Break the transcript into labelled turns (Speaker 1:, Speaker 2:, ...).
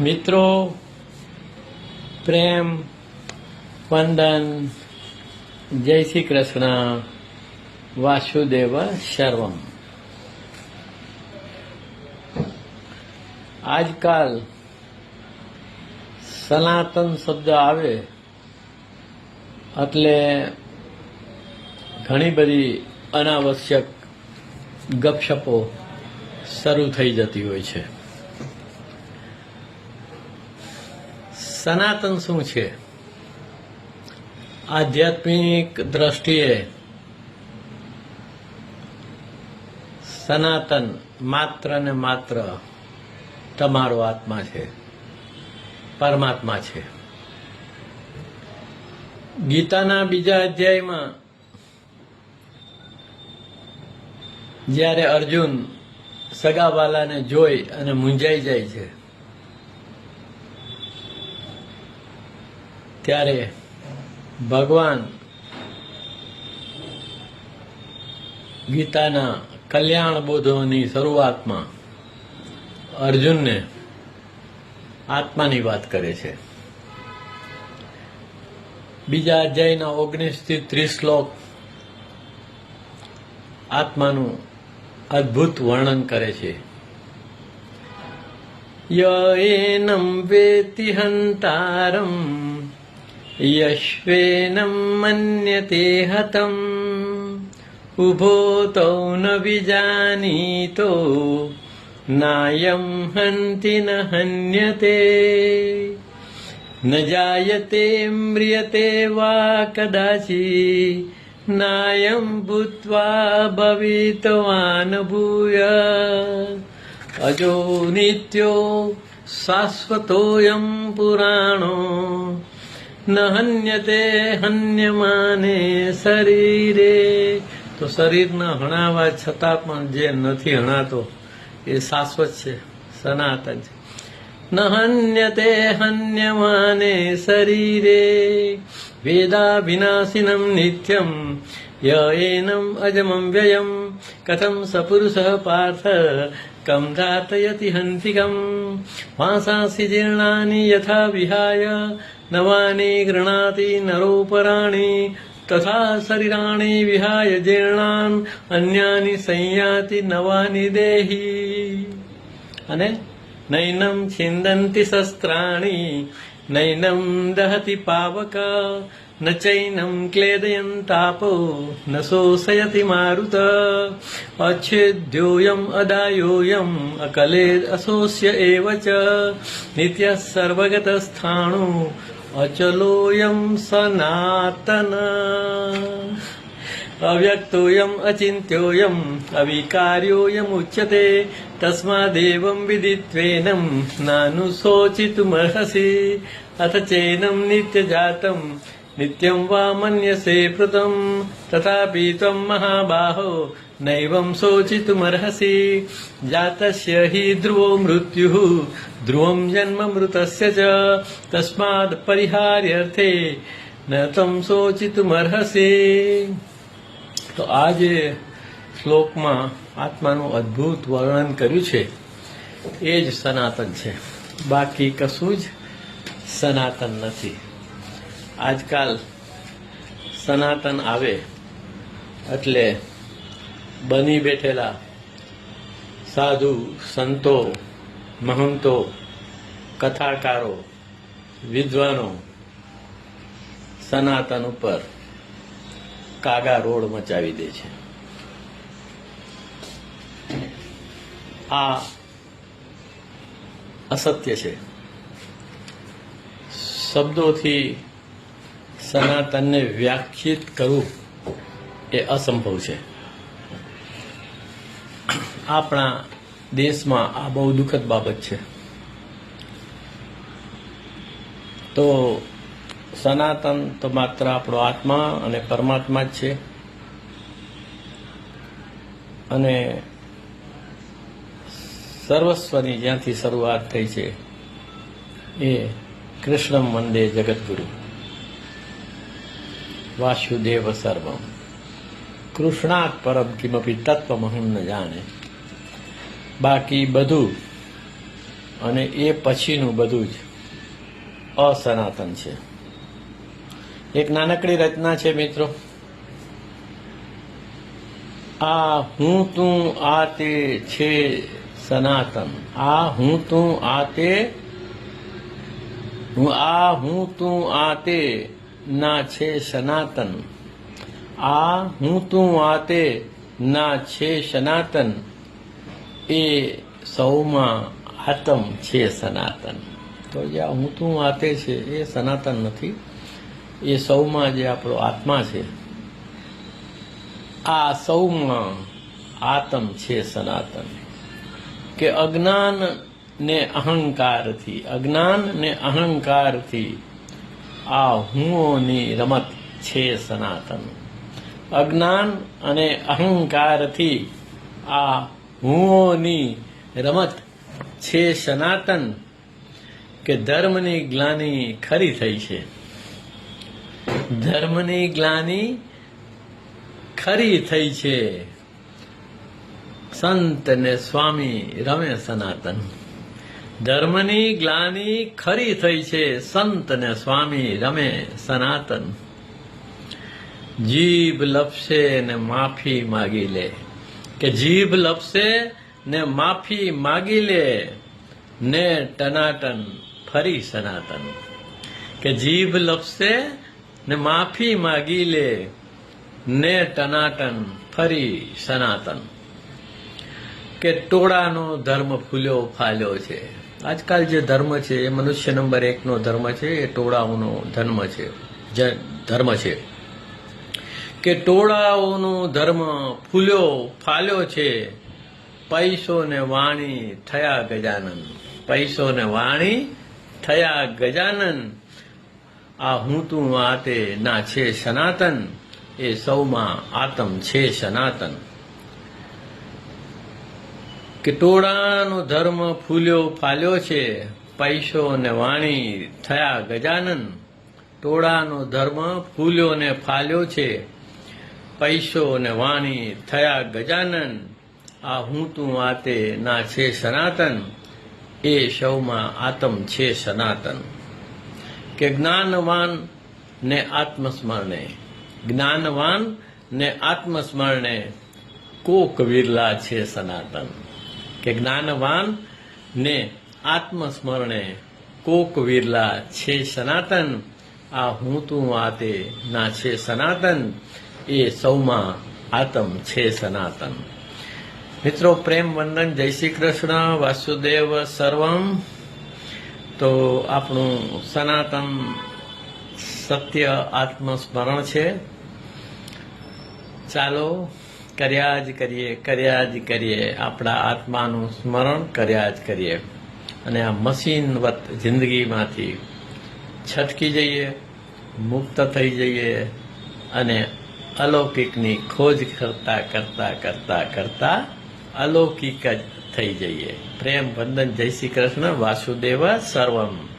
Speaker 1: મિત્રો, પ્રેમ, વંદન, જય શ્રી કૃષ્ણ, વાસુદેવ સર્વમ આજકાલ સનાતન શબ્દ આવે એટલે ઘણી બધી અનાવશ્યક ગપશપો શરૂ થઈ જતી હોય છે. સનાતન શું છે? આધ્યાત્મિક દ્રષ્ટિએ સનાતન માત્ર ને માત્ર તમારો આત્મા છે, પરમાત્મા છે. ગીતાના બીજા અધ્યાયમાં જ્યારે અર્જુન સગાવાલાને જોઈ અને મૂંઝાઈ જાય છે ત્યારે ભગવાન ગીતાના કલ્યાણ બોધોની શરૂઆતમાં અર્જુનને આત્માની વાત કરે છે. બીજા અધ્યાયના ઓગણીસથી ત્રીસ શ્લોક આત્માનું અદ્ભુત વર્ણન કરે છે. ય એનમ વેતિ હંતારમ यश्वेन मन्यते हतम्। उभोतो न विजानीतो। नायं हन्ति न हन्यते। न जायते म्रियते वा कदाचि। नायम्भूत्वा भवितवान् भूय। अजो नित्यो शाश्वतोऽयं पुराणो। ન હન્યતે હન્યમાને શરીરે તો શરીરના હણાવા છતાં પણ જે નથી હણાતો એ શાશ્વત છે સનાતન છે ન હન્યતે હન્યમાને શરીરે વેદા વિનાશિનમ નિત્યમ ય એનમ અજમમ વ્યયમ કથમ સપુરુષ પાર્થ કમ ધાતયતિ હંતિકમ વાંસાંસી જીર્ણાની યથા વિહાય નવાને ગૃણાતિ નરોપરાણે તથા શરીરાણી વિહાય જીર્ણાન અન્યાની સંયાતિ નવાની દેહી અને નૈનમ છિંદંતિ શસ્ત્રાણી નૈનમ દહતિ પાવકા ન ચૈનમ ક્લેદયંતાપો ન શોષયતિ મારુત અચ્છેદ્યોયમ અદાયોયમ અકલે અશોષ્ય એવ ચ નિત્ય સર્વગત સ્થાણું अचलोऽयं सनातन। अव्यक्तोऽयम् अचिन्त्योऽयम् अविकार्योऽयमुच्यते। तस्मादेवं विदित्वेनं नानुशोचितुमर्हसि। अथ चैनं नित्यजातं नित्यं वा मन्यसे पृतं तथापि त्वं महाबाहो नैवं शोचितुमर्हसि जातस्य हि ध्रुवो मृत्युः ध्रुवं जन्म मृतस्य च तस्मात् परिहार्यर्थे न त्वं શોચિતુમર્હસે તો આ જે શ્લોકમાં આત્માનું અદ્ભુત વર્ણન કર્યું છે એ જ સનાતન છે બાકી કશું જ સનાતન નથી આજકાલ સનાતન આવે એટલે બની બેઠેલા સાધુ, સંતો, મહંતો, કથાકારો, વિદ્વાનો સનાતન ઉપર કાગા રોડ મચાવી દે છે. આ અસત્ય છે. શબ્દોથી સનાતનને વ્યાખ્યિત કરવું એ અસંભવ છે. આપણા દેશમાં આ બહુ દુઃખદ બાબત છે. તો સનાતન તો માત્ર આપણો આત્મા અને પરમાત્મા જ છે. અને સર્વસ્વની જ્યાંથી શરૂઆત થઈ છે એ કૃષ્ણ વંદે જગદગુરુ. વાસુદેવ સર્વમ કૃષ્ણાત પરમ કિમપી તત્વમહમ ન જાણે બાકી બધું અને એ પછીનું બધું જ અસનાતન છે। એક નાનકડી રચના છે મિત્રો। આ હું તું આ તે છે સનાતન। આ હું તું આ તે, હું આ હું તું આ તે ના છે સનાતન. આ હું તું આ તે ના છે સનાતન. એ સૌમાં આતમ છે સનાતન. તો જે આ હું તું આ તે છે એ સનાતન નથી. એ સૌમાં જે આપણો આત્મા છે, આ સૌમાં આતમ છે સનાતન. કે અજ્ઞાન ને અહંકારથી અજ્ઞાન ને અહંકારથી આ હુંઓની રમત છે સનાતન. અજ્ઞાન અને અહંકારથી આ હુંઓની રમત છે સનાતન, કે ધર્મની ગ્લાની ખરી થઈ છે. ધર્મની ગ્લાની ખરી થઈ છે. સંત ને સ્વામી રમે સનાતન. ધર્મની ગ્લાની ખરી થઈ છે. સંત ને સ્વામી રમે સનાતન. જીભ લપસે ને માફી માગી લે. કે જીભ લપસે ને માફી માગી લે ને ટનાટન ફરી સનાતન. કે જીભ લપસે ને માફી માગી લે ને ટનાટન ફરી સનાતન. કે ટોળાનો ધર્મ ફૂલ્યો ફાલ્યો છે. આજકાલ જે ધર્મ છે, એ મનુષ્ય નંબર એકનો ધર્મ છે, એ ટોળાઓનો ધર્મ છે ધર્મ છે. કે ટોળાઓનો ધર્મ ફૂલ્યો, ફાલ્યો છે પૈસો ને વાણી થયા ગજાનન. પૈસો ને વાણી થયા ગજાનન. આ હું તું વાતે ના છે સનાતન, એ સૌમાં આતમ છે સનાતન. કે ટોળાનો ધર્મ ફૂલ્યો ફાલ્યો છે, પૈસો ને વાણી થયા ગજાનન. ટોળાનો ધર્મ ફૂલ્યો ને ફાલ્યો છે, પૈસો ને વાણી થયા ગજાનન. આ હું તું આ ના છે સનાતન, એ સૌમાં આતમ છે સનાતન. કે જ્ઞાનવાન ને આત્મસ્મરણે, જ્ઞાનવાન ને આત્મસ્મરણે કોક વિરલા છે સનાતન. કે જ્ઞાનવાન ને આત્મસ્મરણે કોક વિરલા છે સનાતન. આ હું તું, આ તે ના છે સનાતન. એ સૌમાં આતમ છે સનાતન. મિત્રો, પ્રેમ, વંદન, જય શ્રી કૃષ્ણ, વાસુદેવ સર્વમ. તો આપણું સનાતન સત્ય આત્મસ્મરણ છે. ચાલો કર્યા જ કરીએ, કર્યા જ કરીએ. આપણા આત્માનું સ્મરણ કર્યા જ કરીએ. અને આ મશીનવત જિંદગીમાંથી છટકી જઈએ, મુક્ત થઈ જઈએ અને અલૌકિકની ખોજ કરતા કરતા કરતા કરતા અલૌકિક જ થઈ જઈએ. પ્રેમ વંદન. જય શ્રી કૃષ્ણ. વાસુદેવ સર્વમ.